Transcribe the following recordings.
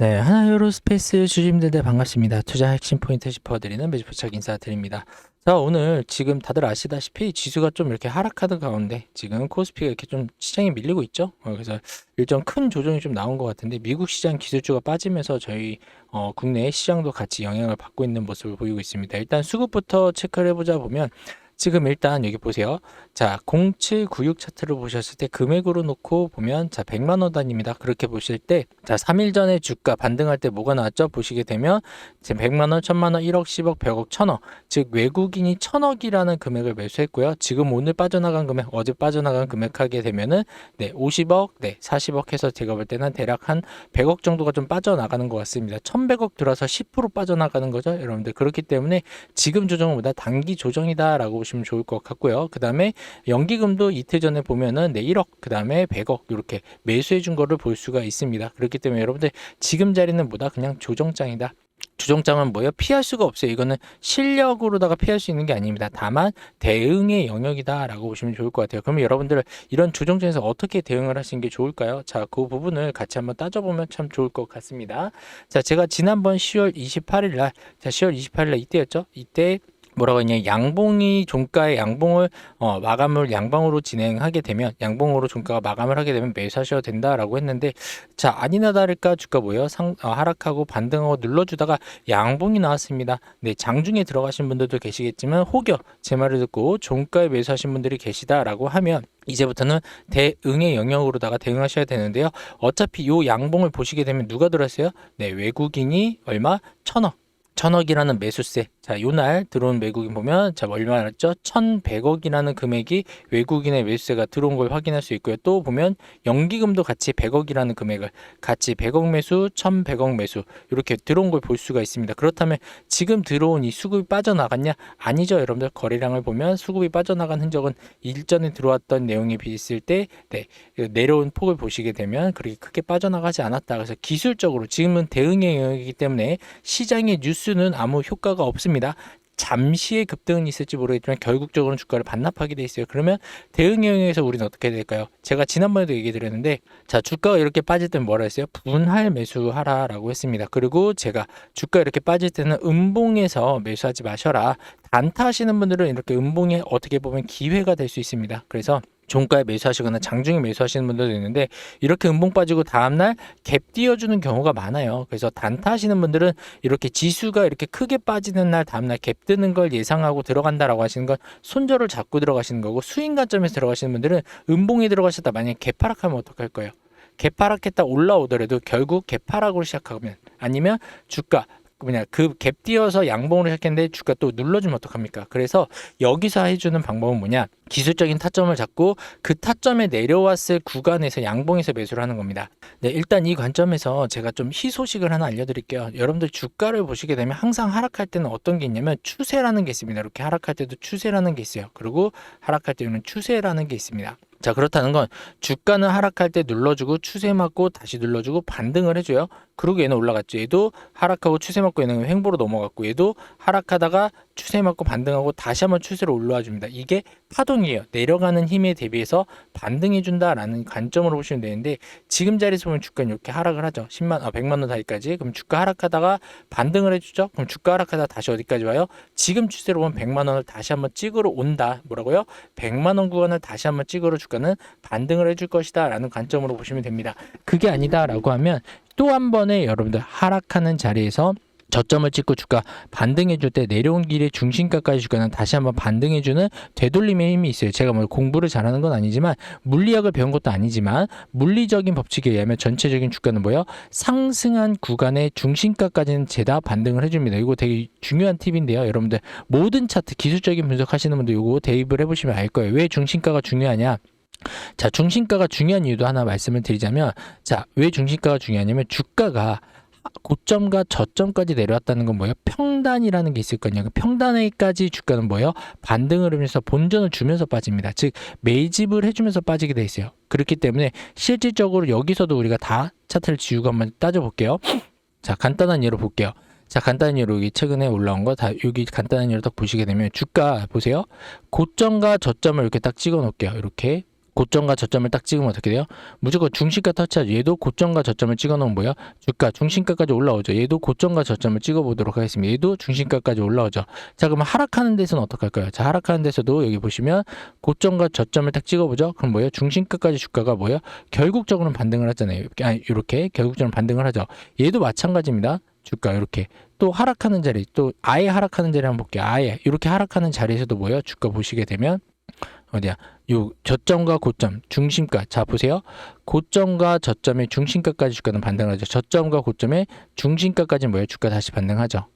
네, 하나유로스페이스 주주님들 반갑습니다. 투자 핵심 포인트 짚어드리는 매주포착 인사드립니다. 자, 오늘 지금 다들 아시다시피 지수가 좀 이렇게 하락하는 가운데 지금 코스피가 이렇게 좀 시장이 밀리고 있죠. 어, 그래서 일정 큰 조정이 좀 나온 것 같은데 미국 시장 기술주가 빠지면서 저희 어, 국내 시장도 같이 영향을 받고 있는 모습을 보이고 있습니다. 일단 수급부터 체크를 해보자 보면 지금 일단 여기 보세요. 자, 0796 차트를 보셨을 때 금액으로 놓고 보면 자, 100만 원 단위입니다. 그렇게 보실 때 자, 3일 전에 주가 반등할 때 뭐가 나왔죠? 보시게 되면 지금 100만 원, 1000만 원, 1억, 10억, 100억, 1000억. 즉 외국인이 1000억이라는 금액을 매수했고요. 지금 오늘 빠져나간 금액, 어제 빠져나간 금액 하게 되면은 네, 50억, 네, 40억 해서 제가 볼 때는 대략 한 100억 정도가 좀 빠져나가는 것 같습니다. 1100억 들어서 10% 빠져나가는 거죠. 여러분들 그렇기 때문에 지금 조정보다 단기 조정이다라고 보시면 좋을 것 같고요. 그 다음에 연기금도 이틀 전에 보면은 네 1억, 그 다음에 100억 이렇게 매수해 준 거를 볼 수가 있습니다. 그렇기 때문에 여러분들 지금 자리는 뭐다 그냥 조정장이다. 조정장은 뭐예요? 피할 수가 없어요. 이거는 실력으로다가 피할 수 있는 게 아닙니다. 다만 대응의 영역이다라고 보시면 좋을 것 같아요. 그러면 여러분들 이런 조정장에서 어떻게 대응을 하시는 게 좋을까요? 자, 그 부분을 같이 한번 따져보면 참 좋을 것 같습니다. 자, 제가 지난번 10월 28일 날, 자, 10월 28일 날 이때였죠? 이때 뭐라고 했냐 양봉이 종가의 양봉을 어, 마감을 양봉으로 진행하게 되면 양봉으로 종가가 마감을 하게 되면 매수 하셔도 된다라고 했는데 자 아니나 다를까 주가 뭐예요 상 어, 하락하고 반등하고 눌러주다가 양봉이 나왔습니다. 네 장중에 들어가신 분들도 계시겠지만 혹여 제 말을 듣고 종가에 매수하신 분들이 계시다라고 하면 이제부터는 대응의 영역으로다가 대응하셔야 되는데요. 어차피 요 양봉을 보시게 되면 누가 들었어요? 네 외국인이 얼마? 천억. 천억이라는 매수세. 자, 요날 들어온 외국인 보면 자, 얼마였죠? 1,100억이라는 금액이 외국인의 매수세가 들어온 걸 확인할 수 있고요. 또 보면 연기금도 같이 100억이라는 금액을 같이 100억 매수, 1,100억 매수 이렇게 들어온 걸 볼 수가 있습니다. 그렇다면 지금 들어온 이 수급이 빠져나갔냐? 아니죠. 여러분들 거래량을 보면 수급이 빠져나간 흔적은 일전에 들어왔던 내용에 비했을 때 네, 내려온 폭을 보시게 되면 그렇게 크게 빠져나가지 않았다. 그래서 기술적으로 지금은 대응의 영역이기 때문에 시장의 뉴스는 아무 효과가 없습니다. 잠시의 급등은 있을지 모르겠지만 결국적으로는 주가를 반납하게 돼 있어요. 그러면 대응 영역에서 우리는 어떻게 될까요? 제가 지난번에도 얘기 드렸는데 자 주가가 이렇게 빠질 때는 뭐라 했어요? 분할 매수하라라고 했습니다. 그리고 제가 주가 이렇게 빠질 때는 음봉에서 매수하지 마셔라. 단타하시는 분들은 이렇게 음봉에 어떻게 보면 기회가 될 수 있습니다. 그래서 종가에 매수하시거나 장중에 매수하시는 분들도 있는데 이렇게 음봉 빠지고 다음날 갭 띄워주는 경우가 많아요. 그래서 단타 하시는 분들은 이렇게 지수가 이렇게 크게 빠지는 날 다음날 갭 뜨는 걸 예상하고 들어간다라고 하시는 건 손절을 잡고 들어가시는 거고 수익 관점에서 들어가시는 분들은 음봉에 들어가셨다 만약에 개파락하면 어떡할 거예요? 개파락했다 올라오더라도 결국 개파락으로 시작하면 아니면 주가 뭐냐 그 갭 띄어서 양봉으로 시작했는데 주가 또 눌러주면 어떡합니까? 그래서 여기서 해주는 방법은 뭐냐 기술적인 타점을 잡고 그 타점에 내려왔을 구간에서 양봉에서 매수를 하는 겁니다. 네 일단 이 관점에서 제가 좀 희소식을 하나 알려드릴게요. 여러분들 주가를 보시게 되면 항상 하락할 때는 어떤 게 있냐면 추세라는 게 있습니다. 이렇게 하락할 때도 추세라는 게 있어요. 그리고 하락할 때는 추세라는 게 있습니다. 자 그렇다는 건 주가는 하락할 때 눌러주고 추세 맞고 다시 눌러주고 반등을 해줘요. 그리고 얘는 올라갔죠. 얘도 하락하고 추세 맞고 얘는 횡보로 넘어갔고 얘도 하락하다가 추세 맞고 반등하고 다시 한번 추세로 올라와 줍니다. 이게 파동이에요. 내려가는 힘에 대비해서 반등해 준다라는 관점으로 보시면 되는데 지금 자리에서 보면 주가는 이렇게 하락을 하죠. 10만 아 100만 원 사이까지. 그럼 주가 하락하다가 반등을 해 주죠. 그럼 주가 하락하다가 다시 어디까지 와요? 지금 추세로 보면 100만 원을 다시 한번 찍으러 온다. 뭐라고요? 100만 원 구간을 다시 한번 찍으러 주가는 반등을 해줄 것이다 라는 관점으로 보시면 됩니다. 그게 아니다 라고 하면 또 한 번에 여러분들 하락하는 자리에서 저점을 찍고 주가 반등해줄 때 내려온 길에 중심가까지 주가는 다시 한번 반등해주는 되돌림의 힘이 있어요. 제가 뭐 공부를 잘하는 건 아니지만 물리학을 배운 것도 아니지만 물리적인 법칙에 의하면 전체적인 주가는 뭐예요? 상승한 구간의 중심가까지는 죄다 반등을 해줍니다. 이거 되게 중요한 팁인데요. 여러분들 모든 차트 기술적인 분석하시는 분들 이거 대입을 해보시면 알 거예요. 왜 중심가가 중요하냐? 자, 중심가가 중요한 이유도 하나 말씀을 드리자면, 자, 왜 중심가가 중요하냐면, 주가가 고점과 저점까지 내려왔다는 건 뭐예요? 평단이라는 게 있을 거냐. 그 평단에까지 주가는 뭐예요? 반등을 하면서 본전을 주면서 빠집니다. 즉, 매집을 해주면서 빠지게 돼 있어요. 그렇기 때문에 실질적으로 여기서도 우리가 다 차트를 지우고 한번 따져볼게요. 자, 간단한 예로 볼게요. 자, 간단한 예로 여기 최근에 올라온 거 다 여기 간단한 예로 딱 보시게 되면 주가 보세요. 고점과 저점을 이렇게 딱 찍어 놓을게요. 이렇게 고점과 저점을 딱 찍으면 어떻게 돼요? 무조건 중심가 터치하죠. 얘도 고점과 저점을 찍어 놓으면 뭐야? 주가 중심가까지 올라오죠. 얘도 고점과 저점을 찍어 보도록 하겠습니다. 얘도 중심가까지 올라오죠. 자, 그러면 하락하는 데서는 어떻게 할까요? 자, 하락하는 데서도 여기 보시면 고점과 저점을 딱 찍어 보죠. 그럼 뭐예요? 중심가까지 주가가 뭐예요? 결국적으로는 반등을 하잖아요. 아니, 이렇게 결국적으로 반등을 하죠. 얘도 마찬가지입니다. 주가 이렇게 또 하락하는 자리 또 아예 하락하는 자리 한번 볼게요. 아예 이렇게 하락하는 자리에서도 뭐예요? 주가 보시게 되면 어디야? 요 저점과 고점, 중심가. 자 보세요. 고점과 저점의 중심가까지 주가는 반등하죠. 저점과 고점의 중심가까지 뭐예요? 주가 다시 반등하죠.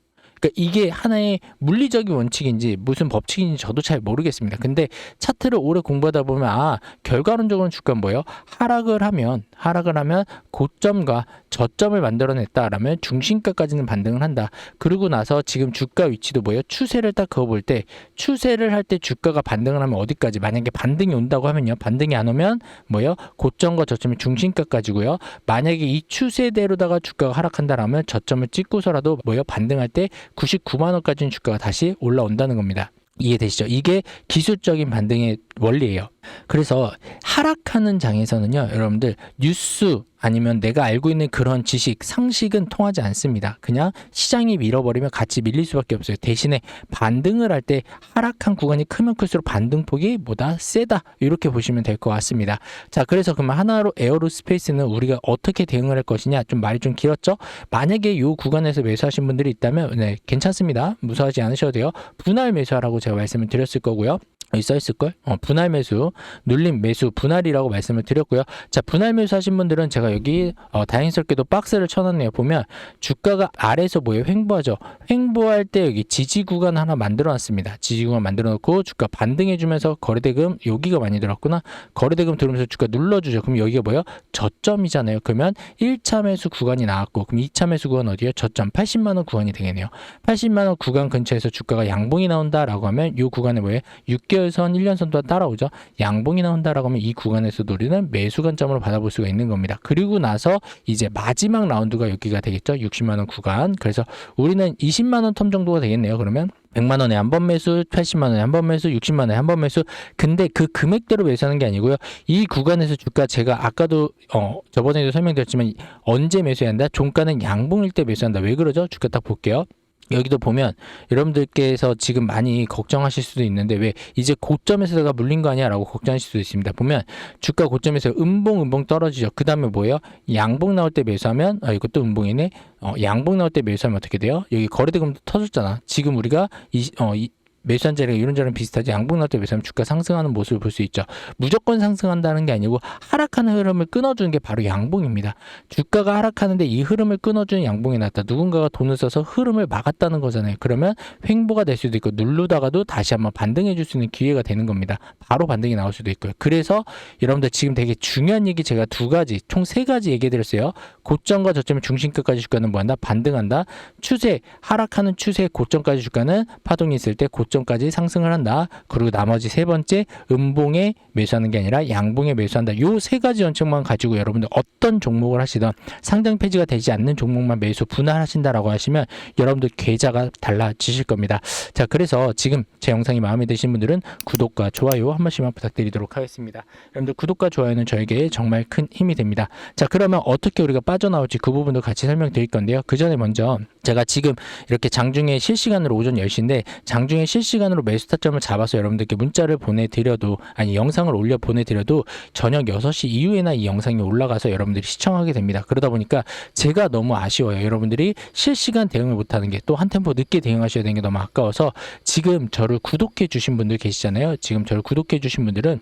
그러니까 이게 하나의 물리적인 원칙인지 무슨 법칙인지 저도 잘 모르겠습니다. 근데 차트를 오래 공부하다 보면 아 결과론적으로는 주가 뭐예요? 하락을 하면 하락을 하면 고점과 저점을 만들어냈다라면 중심가까지는 반등을 한다. 그러고 나서 지금 주가 위치도 뭐예요? 추세를 딱 그어볼 때 추세를 할 때 주가가 반등을 하면 어디까지? 만약에 반등이 온다고 하면요. 반등이 안 오면 뭐예요? 고점과 저점이 중심가까지고요. 만약에 이 추세대로다가 주가가 하락한다라면 저점을 찍고서라도 뭐예요? 반등할 때 99만 원까지는 주가가 다시 올라온다는 겁니다. 이해되시죠? 이게 기술적인 반등의 원리예요. 그래서 하락하는 장에서는요, 여러분들 뉴스 아니면 내가 알고 있는 그런 지식, 상식은 통하지 않습니다. 그냥 시장이 밀어버리면 같이 밀릴 수밖에 없어요. 대신에 반등을 할 때 하락한 구간이 크면 클수록 반등폭이 뭐다 세다 이렇게 보시면 될 것 같습니다. 자, 그래서 그러면 하나로 에어로스페이스는 우리가 어떻게 대응을 할 것이냐 좀 말이 좀 길었죠. 만약에 이 구간에서 매수하신 분들이 있다면 네, 괜찮습니다. 무서워하지 않으셔도 돼요. 분할 매수하라고 제가 말씀을 드렸을 거고요. 써 있을걸? 어, 분할 매수, 눌림 매수, 분할이라고 말씀을 드렸고요. 자, 분할 매수 하신 분들은 제가 여기 어, 다행스럽게도 박스를 쳐놨네요. 보면 주가가 아래에서 뭐예요? 횡보하죠. 횡보할 때 여기 지지 구간 하나 만들어 놨습니다. 지지 구간 만들어 놓고 주가 반등해주면서 거래대금 여기가 많이 들었구나. 거래대금 들어오면서 주가 눌러주죠. 그럼 여기가 뭐예요? 저점이잖아요. 그러면 1차 매수 구간이 나왔고 그럼 2차 매수 구간 어디에요? 저점 80만 원 구간이 되겠네요. 80만 원 구간 근처에서 주가가 양봉이 나온다라고 하면 이 구간에 뭐예요? 6개월 선, 1년선도 따라오죠. 양봉이 나온다라고 하면 이 구간에서 우리는 매수 관점으로 받아볼 수가 있는 겁니다. 그리고 나서 이제 마지막 라운드가 여기가 되겠죠. 60만 원 구간. 그래서 우리는 20만 원 텀 정도가 되겠네요. 그러면 100만 원에 한 번 매수, 80만 원에 한 번 매수, 60만 원에 한 번 매수. 근데 그 금액대로 매수하는 게 아니고요. 이 구간에서 주가 제가 아까도 어 저번에도 설명드렸지만 언제 매수해야 한다? 종가는 양봉일 때 매수한다. 왜 그러죠? 주가 딱 볼게요. 여기도 보면 여러분들께서 지금 많이 걱정하실 수도 있는데 왜 이제 고점에서 내가 물린 거 아니야라고 걱정하실 수도 있습니다. 보면 주가 고점에서 음봉 음봉 떨어지죠. 그 다음에 뭐예요? 양봉 나올 때 매수하면 아 이것도 음봉이네. 어, 양봉 나올 때 매수하면 어떻게 돼요? 여기 거래대금도 터졌잖아. 지금 우리가 이, 어, 이 매수한 자리가 이런 자리는 비슷하지 양봉 나올 때 매수하면 주가 상승하는 모습을 볼 수 있죠. 무조건 상승한다는 게 아니고 하락하는 흐름을 끊어주는 게 바로 양봉입니다. 주가가 하락하는데 이 흐름을 끊어주는 양봉이 났다. 누군가가 돈을 써서 흐름을 막았다는 거잖아요. 그러면 횡보가 될 수도 있고 누르다가도 다시 한번 반등해 줄 수 있는 기회가 되는 겁니다. 바로 반등이 나올 수도 있고요. 그래서 여러분들 지금 되게 중요한 얘기 제가 두 가지 총 세 가지 얘기해 드렸어요. 고점과 저점의 중심가까지 주가는 뭐한다? 반등한다. 추세 하락하는 추세 고점까지 주가는 파동이 있을 때 고점 까지 상승을 한다. 그리고 나머지 세 번째 음봉에 매수하는 게 아니라 양봉에 매수한다. 요 세 가지 원칙만 가지고 여러분들 어떤 종목을 하시든 상장 폐지가 되지 않는 종목만 매수 분할하신다라고 하시면 여러분들 계좌가 달라지실 겁니다. 자, 그래서 지금 제 영상이 마음에 드신 분들은 구독과 좋아요 한 번씩만 부탁드리도록 하겠습니다. 여러분들 구독과 좋아요는 저에게 정말 큰 힘이 됩니다. 자, 그러면 어떻게 우리가 빠져나올지 그 부분도 같이 설명드릴 건데요. 그 전에 먼저 제가 지금 이렇게 장중에 실시간으로 오전 10시인데 장중에 실시간으로 매수 타점을 잡아서 여러분들께 문자를 보내드려도 아니 영상을 올려 보내드려도 저녁 6시 이후에나 이 영상이 올라가서 여러분들이 시청하게 됩니다. 그러다 보니까 제가 너무 아쉬워요. 여러분들이 실시간 대응을 못하는 게 또 한 템포 늦게 대응하셔야 되는 게 너무 아까워서 지금 저를 구독해 주신 분들 계시잖아요. 지금 저를 구독해 주신 분들은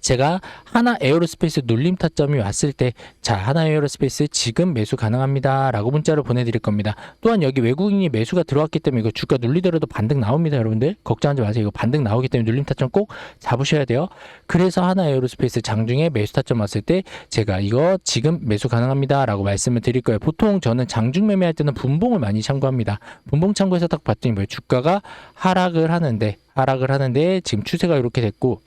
제가 하나 에어로스페이스 눌림 타점이 왔을 때 자 하나 에어로스페이스 지금 매수 가능합니다. 라고 문자를 보내드릴 겁니다. 또한 여기 외국인이 매수가 들어왔기 때문에 이거 주가 눌리더라도 반등 나옵니다 여러분들. 걱정하지 마세요. 이거 반등 나오기 때문에 눌림 타점 꼭 잡으셔야 돼요. 그래서 하나 에어로스페이스 장중에 매수 타점 왔을 때 제가 이거 지금 매수 가능합니다. 라고 말씀을 드릴 거예요. 보통 저는 장중 매매할 때는 분봉을 많이 참고합니다. 분봉 참고해서 딱 봤더니 뭐예요? 주가가 하락을 하는데 하락을 하는데 지금 추세가 이렇게 됐고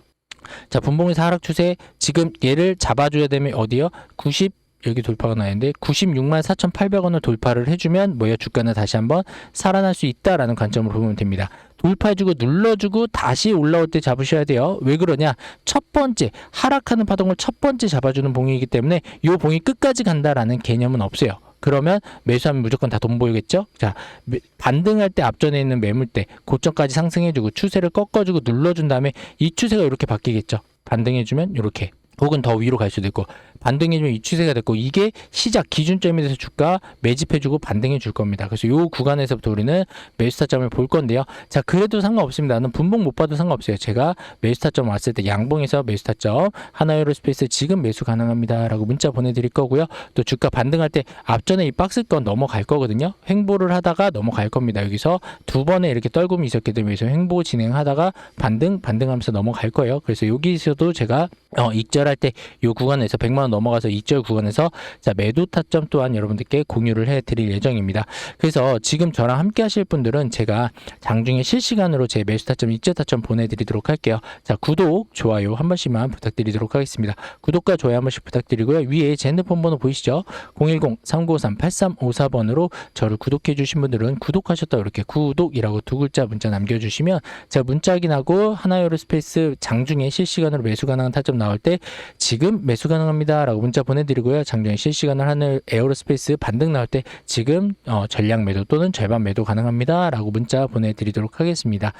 자, 분봉에서 하락 추세 지금 얘를 잡아줘야 되면 어디요? 90 여기 돌파가 나는데 96만 4,800원을 돌파를 해주면 뭐야 주가는 다시 한번 살아날 수 있다라는 관점으로 보면 됩니다. 돌파해주고 눌러주고 다시 올라올 때 잡으셔야 돼요. 왜 그러냐? 첫 번째 하락하는 파동을 첫 번째 잡아주는 봉이기 때문에 이 봉이 끝까지 간다라는 개념은 없어요. 그러면 매수하면 무조건 다 돈 보이겠죠? 자, 매- 반등할 때 앞전에 있는 매물대 고점까지 상승해주고 추세를 꺾어주고 눌러준 다음에 이 추세가 이렇게 바뀌겠죠? 반등해주면 이렇게 혹은 더 위로 갈 수도 있고 반등해주면 이 추세가 됐고 이게 시작 기준점이 돼서 주가 매집해주고 반등해 줄 겁니다. 그래서 요 구간에서부터 우리는 매수타점을 볼 건데요. 자 그래도 상관없습니다. 나는 분봉 못 봐도 상관없어요. 제가 매수타점 왔을 때 양봉에서 매수타점 하나유로스페이스 지금 매수 가능합니다 라고 문자 보내드릴 거고요. 또 주가 반등할 때 앞전에 이 박스권 넘어갈 거거든요. 횡보를 하다가 넘어갈 겁니다. 여기서 두 번에 이렇게 떨굼이 있었기 때문에 횡보 진행하다가 반등 반등하면서 넘어갈 거예요. 그래서 여기서도 제가 어, 익절할 때 이 구간에서 100만 원 넘어가서 익절 구간에서 자 매도 타점 또한 여러분들께 공유를 해드릴 예정입니다. 그래서 지금 저랑 함께 하실 분들은 제가 장중에 실시간으로 제 매수 타점, 익절 타점 보내드리도록 할게요. 자 구독, 좋아요 한 번씩만 부탁드리도록 하겠습니다. 구독과 좋아요 한 번씩 부탁드리고요. 위에 제 핸드폰 번호 보이시죠? 010-3953-8354번으로 저를 구독해 주신 분들은 구독하셨다 이렇게 구독이라고 두 글자 문자 남겨주시면 제가 문자 확인하고 하나요로 스페이스 장중에 실시간으로 매수 가능한 타점 나올 때 지금 매수 가능합니다 라고 문자 보내드리고요. 장중에 실시간으로 하늘 에어로스페이스 반등 나올 때 지금 어, 전량 매도 또는 절반 매도 가능합니다 라고 문자 보내드리도록 하겠습니다.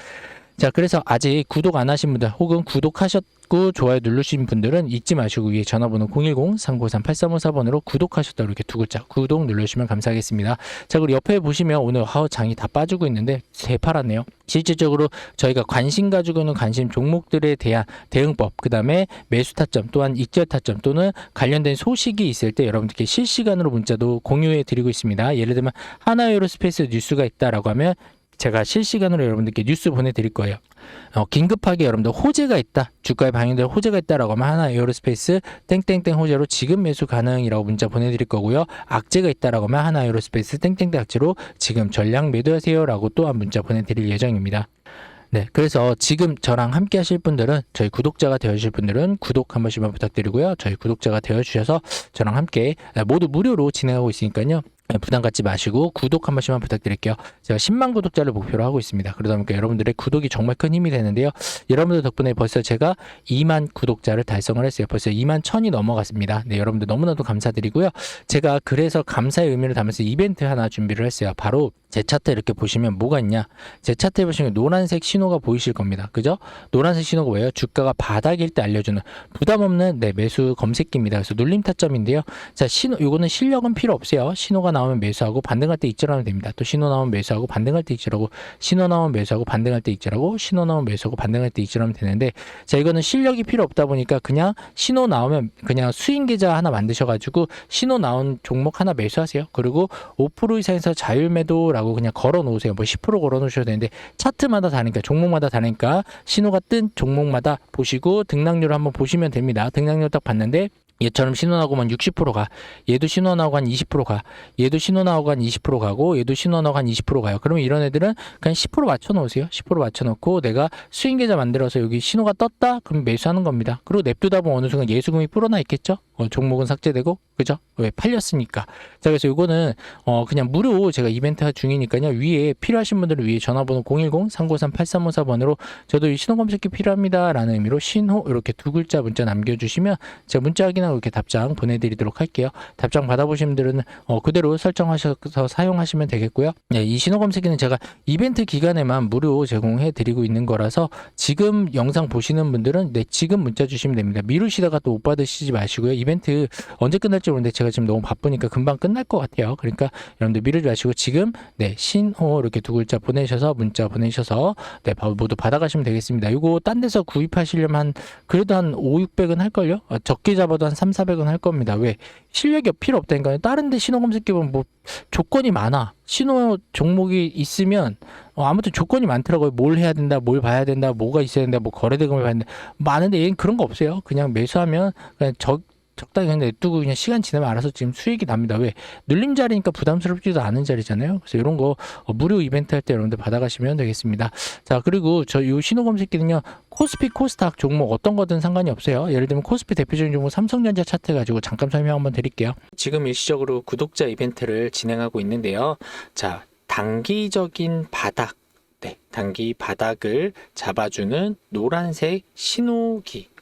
자, 그래서 아직 구독 안 하신 분들 혹은 구독하셨고 좋아요 누르신 분들은 잊지 마시고 위에 전화번호 010-3953-8354번으로 구독하셨다 이렇게 두 글자 구독 누르시면 감사하겠습니다. 자, 그리고 옆에 보시면 오늘 하우 장이 다 빠지고 있는데 새파랗네요. 실질적으로 저희가 관심 가지고 있는 관심 종목들에 대한 대응법, 그 다음에 매수 타점 또한 익절 타점 또는 관련된 소식이 있을 때 여러분들께 실시간으로 문자도 공유해 드리고 있습니다. 예를 들면 하나유로스페이스 뉴스가 있다라고 하면 제가 실시간으로 여러분들께 뉴스 보내드릴 거예요. 어, 긴급하게 여러분들 호재가 있다. 주가에 반영될 호재가 있다라고 하면 하나 에어로스페이스 땡땡땡 호재로 지금 매수 가능이라고 문자 보내드릴 거고요. 악재가 있다라고 하면 하나 에어로스페이스 땡땡땡 악재로 지금 전량 매도하세요라고 또한 문자 보내드릴 예정입니다. 네, 그래서 지금 저랑 함께 하실 분들은 저희 구독자가 되어주실 분들은 구독 한 번씩만 부탁드리고요. 저희 구독자가 되어주셔서 저랑 함께 모두 무료로 진행하고 있으니까요. 네, 부담 갖지 마시고 구독 한 번씩만 부탁드릴게요. 제가 10만 구독자를 목표로 하고 있습니다. 그러다 보니까 여러분들의 구독이 정말 큰 힘이 되는데요. 여러분들 덕분에 벌써 제가 2만 구독자를 달성을 했어요. 벌써 2만 1000이 넘어갔습니다. 네, 여러분들 너무나도 감사드리고요. 제가 그래서 감사의 의미를 담아서 이벤트 하나 준비를 했어요. 바로 제 차트 이렇게 보시면 뭐가 있냐? 제 차트에 보시면 노란색 신호가 보이실 겁니다. 그죠? 노란색 신호가 뭐예요? 주가가 바닥일 때 알려주는 부담 없는 네, 매수 검색기입니다. 그래서 눌림 타점인데요. 자, 신호 요거는 실력은 필요 없어요. 신호가 나오 면 매수하고 반등할 때 익절하면 됩니다. 또 신호 나오면 매수하고 반등할 때 익절하고 신호 나오면 매수하고 반등할 때 익절하고 신호 나오면 매수하고 반등할 때 익절하면 되는데 자, 이거는 실력이 필요 없다 보니까 그냥 신호 나오면 그냥 수익 계좌 하나 만드셔 가지고 신호 나온 종목 하나 매수하세요. 그리고 5% 이상에서 자율 매도라고 그냥 걸어 놓으세요. 뭐 10% 걸어 놓으셔도 되는데 차트마다 다르니까 종목마다 다르니까 신호가 뜬 종목마다 보시고 등락률을 한번 보시면 됩니다. 등락률 딱 봤는데 얘처럼 신호 나오고만 60%가 얘도 나오고 한 20%가 얘도 나오고 한 20% 가고 얘도 나오고 한 20% 가요. 그러면 이런 애들은 그냥 10% 맞춰 놓으세요. 10% 맞춰 놓고 내가 수익 계좌 만들어서 여기 신호가 떴다? 그럼 매수하는 겁니다. 그리고 냅두다 보면 어느 순간 예수금이 불어나 있겠죠? 어, 종목은 삭제되고 그죠? 왜 팔렸으니까. 자 그래서 이거는 어 그냥 무료 제가 이벤트 중이니까요. 위에 필요하신 분들은 위에 전화번호 010-393-8354번으로 저도 이 신호 검색기 필요합니다라는 의미로 신호 이렇게 두 글자 문자 남겨주시면 제가 문자 확인하고 이렇게 답장 보내드리도록 할게요. 답장 받아보신 분들은 어, 그대로 설정하셔서 사용하시면 되겠고요. 네, 이 신호 검색기는 제가 이벤트 기간에만 무료 제공해 드리고 있는 거라서 지금 영상 보시는 분들은 네, 지금 문자 주시면 됩니다. 미루시다가 또 못 받으시지 마시고요. 이벤트 언제 끝날지 모르는데 제가 지금 너무 바쁘니까 금방 끝날 것 같아요. 그러니까 여러분들 미루지 마시고 지금 네, 신호 이렇게 두 글자 보내셔서 문자 보내셔서 네, 바- 모두 받아가시면 되겠습니다. 이거 딴 데서 구입하시려면 한 그래도 한 5, 600은 할 걸요? 어, 적게 잡아도 한 3, 400은 할 겁니다. 왜? 실력이 필요 없다니까요. 다른 데 신호 검색기 보면 뭐 조건이 많아. 신호 종목이 있으면 어, 아무튼 조건이 많더라고요. 뭘 해야 된다, 뭘 봐야 된다, 뭐가 있어야 된다, 뭐 거래 대금을 봐야 된다. 많은데 얘는 그런 거 없어요. 그냥 매수하면 그냥 적 적당히 그냥 냅두고 그냥 시간 지나면 알아서 지금 수익이 납니다. 왜? 눌림 자리니까 부담스럽지도 않은 자리잖아요. 그래서 이런 거 어, 무료 이벤트 할 때 여러분들 받아가시면 되겠습니다. 자, 그리고 저요 신호 검색기는요. 코스피, 코스닥 종목 어떤 거든 상관이 없어요. 예를 들면 코스피 대표적인 종목 삼성전자 차트 가지고 잠깐 설명 한번 드릴게요. 지금 일시적으로 구독자 이벤트를 진행하고 있는데요. 자, 단기적인 바닥 네, 단기 바닥을 잡아주는 노란색 신호기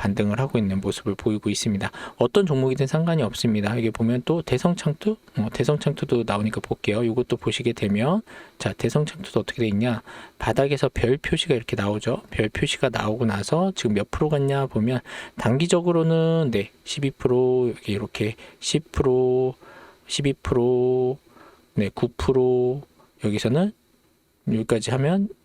반등을 하고 있는 모습을 보이고 있습니다. 어떤 종목이든 상관이 없습니다. 여기 보면 또 대성창투, 어, 대성창투도 나오니까 볼게요. 이것도 보시게 되면 자 대성창투도 어떻게 돼 있냐? 바닥에서 별 표시가 이렇게 나오죠. 별 표시가 나오고 나서 지금 몇 프로 갔냐 보면 단기적으로는 네 12% 여기 이렇게 10% 12%네 9% 여기서는 여기까지 하면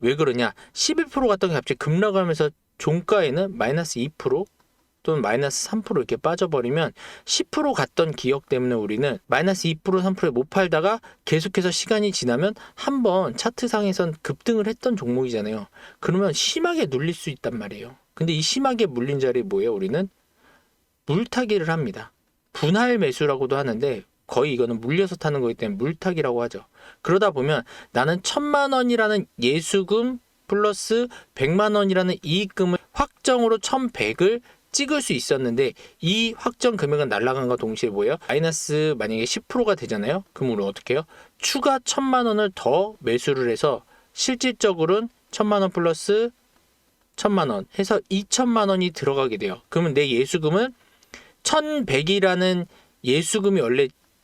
왜 그러냐? 11% 갔던 게 갑자기 급락하면서 종가에는 마이너스 2% 또는 마이너스 3% 이렇게 빠져버리면 10% 갔던 기억 때문에 우리는 마이너스 2% 3%에 못 팔다가 계속해서 시간이 지나면 한번 차트상에선 급등을 했던 종목이잖아요. 그러면 심하게 눌릴 수 있단 말이에요. 근데 이 심하게 물린 자리에 뭐예요? 우리는 물타기를 합니다. 분할 매수라고도 하는데 거의 이거는 물려서 타는 거기 때문에 물타기라고 하죠. 그러다 보면 나는 천만 원이라는 예수금 플러스 백만 원이라는 이익금을 확정으로 천백을 찍을 수 있었는데 이 확정 금액은 날라간과 동시에 뭐예요? 마이너스 만약에 10%가 되잖아요. 그럼 우리 어떻게 해요? 추가 천만 원을 더 매수를 해서 실질적으로는 천만 원 플러스 천만 원 해서 2천만 원이 들어가게 돼요. 그러면 내 예수금은 1100이라는 예수금이 원래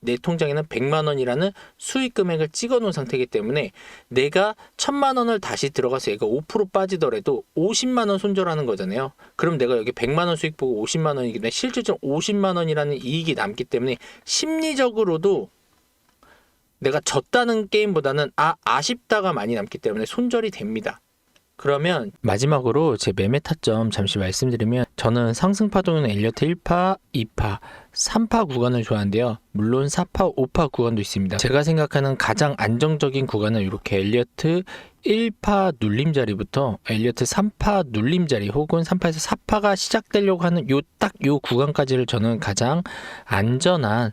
내 통장에는 100만 원이라는 수익 금액을 찍어 놓은 상태이기 때문에 내가 1000만 원을 다시 들어가서 얘가 5% 빠지더라도 50만 원 손절하는 거잖아요. 그럼 내가 여기 100만 원 수익 보고 50만 원이기 때문에 실질적으로 50만 원이라는 이익이 남기 때문에 심리적으로도 내가 졌다는 게임보다는 아 아쉽다가 많이 남기 때문에 손절이 됩니다. 그러면 마지막으로 제 매매 타점 잠시 말씀드리면 저는 상승 파동은 엘리어트 1파, 2파, 3파 구간을 좋아하는데요. 물론 4파, 5파 구간도 있습니다. 제가 생각하는 가장 안정적인 구간은 이렇게 엘리어트 1파 눌림 자리부터 엘리어트 3파 눌림 자리 혹은 3파에서 4파가 시작되려고 하는 요 딱요 구간까지를 저는 가장 안전한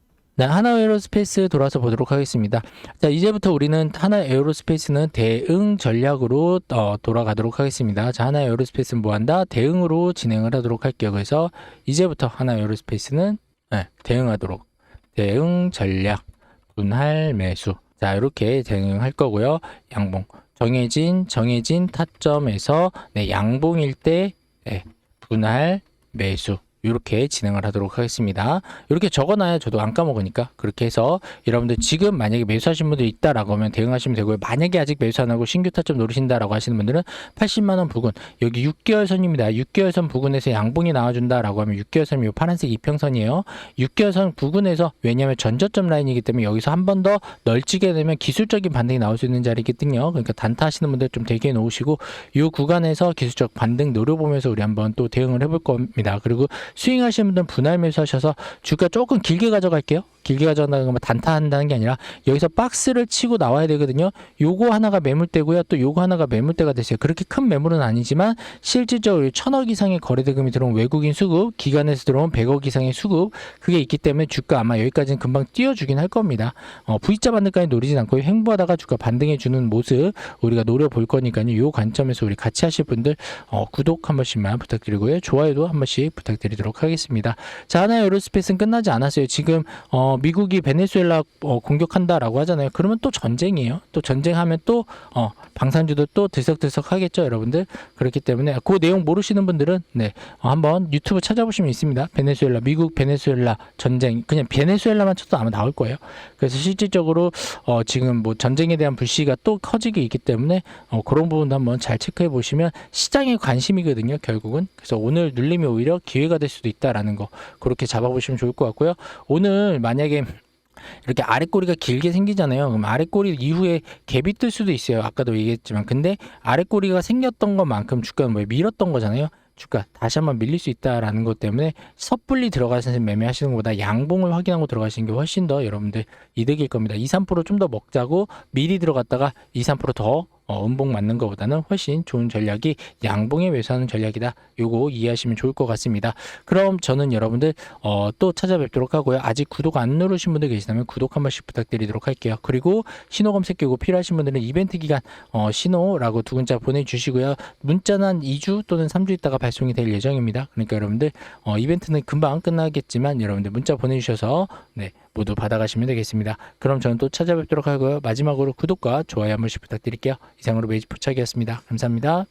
네, 하나 에어로스페이스 돌아서 보도록 하겠습니다. 자, 이제부터 우리는 하나 에어로스페이스는 대응 전략으로 어, 돌아가도록 하겠습니다. 자, 하나 에어로스페이스는 뭐 한다? 대응으로 진행을 하도록 할게요. 그래서 이제부터 하나 에어로스페이스는 네, 대응하도록 대응 전략 분할 매수 자 이렇게 대응할 거고요 양봉 정해진 정해진 타점에서 네, 양봉일 때 네, 분할 매수 이렇게 진행을 하도록 하겠습니다. 이렇게 적어놔야 저도 안 까먹으니까 그렇게 해서 여러분들 지금 만약에 매수하신 분들 있다라고 하면 대응하시면 되고요. 만약에 아직 매수 안 하고 신규 타점 노리신다라고 하시는 분들은 80만 원 부근 여기 6개월 선입니다. 6개월 선 부근에서 양봉이 나와준다라고 하면 6개월 선이 요 파란색 이평선이에요. 6개월 선 부근에서 왜냐하면 전저점 라인이기 때문에 여기서 한 번 더 널찍게 되면 기술적인 반등이 나올 수 있는 자리거든요. 그러니까 단타 하시는 분들 좀 대기해 놓으시고 이 구간에서 기술적 반등 노려보면서 우리 한번 또 대응을 해볼 겁니다. 그리고 스윙하시는 분들은 분할 매수하셔서 주가 조금 길게 가져갈게요. 길게 가져간다는 건 단타한다는 게 아니라 여기서 박스를 치고 나와야 되거든요. 요거 하나가 매물대고요. 또 요거 하나가 매물대가 됐어요. 그렇게 큰 매물은 아니지만 실질적으로 천억 이상의 거래대금이 들어온 외국인 수급, 기관에서 들어온 100억 이상의 수급 그게 있기 때문에 주가 아마 여기까지는 금방 띄워주긴 할 겁니다. 어, V자 반등까지 노리진 않고 횡보하다가 주가 반등해 주는 모습 우리가 노려볼 거니까요. 요 관점에서 우리 같이 하실 분들 어, 구독 한 번씩만 부탁드리고요. 좋아요도 한 번씩 부탁드리도록 하겠습니다. 자, 하나 에어로스페이스는 끝나지 않았어요. 지금 어, 미국이 베네수엘라 어, 공격한다라고 하잖아요. 그러면 또 전쟁이에요. 또 전쟁하면 또 어, 방산주도 또 들썩들썩 하겠죠, 여러분들. 그렇기 때문에 그 내용 모르시는 분들은 네 어, 한번 유튜브 찾아보시면 있습니다. 베네수엘라 미국 베네수엘라 전쟁 그냥 베네수엘라만 쳐도 아마 나올 거예요. 그래서 실질적으로 어, 지금 뭐 전쟁에 대한 불씨가 또 커지게 있기 때문에 어, 그런 부분도 한번 잘 체크해 보시면 시장의 관심이거든요, 결국은. 그래서 오늘 눌림이 오히려 기회가 될 수도 있다라는 거 그렇게 잡아보시면 좋을 것 같고요. 오늘 만약에 이렇게 아랫꼬리가 길게 생기잖아요. 그럼 아랫꼬리 이후에 갭이 뜰 수도 있어요. 아까도 얘기했지만. 근데 아랫꼬리가 생겼던 것만큼 주가는 뭐 밀었던 거잖아요. 주가 다시 한번 밀릴 수 있다라는 것 때문에 섣불리 들어가서 매매하시는 것보다 양봉을 확인하고 들어가시는 게 훨씬 더 여러분들 이득일 겁니다. 2, 3%좀 더 먹자고 미리 들어갔다가 2, 3%더 어, 음봉 맞는 것보다는 훨씬 좋은 전략이 양봉에 매수하는 전략이다. 요거 이해하시면 좋을 것 같습니다. 그럼 저는 여러분들 어, 또 찾아뵙도록 하고요. 아직 구독 안 누르신 분들 계시다면 구독 한 번씩 부탁드리도록 할게요. 그리고 신호 검색 요거 필요하신 분들은 이벤트 기간 어, 신호라고 두 글자 보내주시고요. 문자는 한 2주 또는 3주 있다가 발송이 될 예정입니다. 그러니까 여러분들 어, 이벤트는 금방 끝나겠지만 여러분들 문자 보내주셔서 네, 모두 받아가시면 되겠습니다. 그럼 저는 또 찾아뵙도록 하고요. 마지막으로 구독과 좋아요 한 번씩 부탁드릴게요. 이상으로 매직 포착이었습니다. 감사합니다.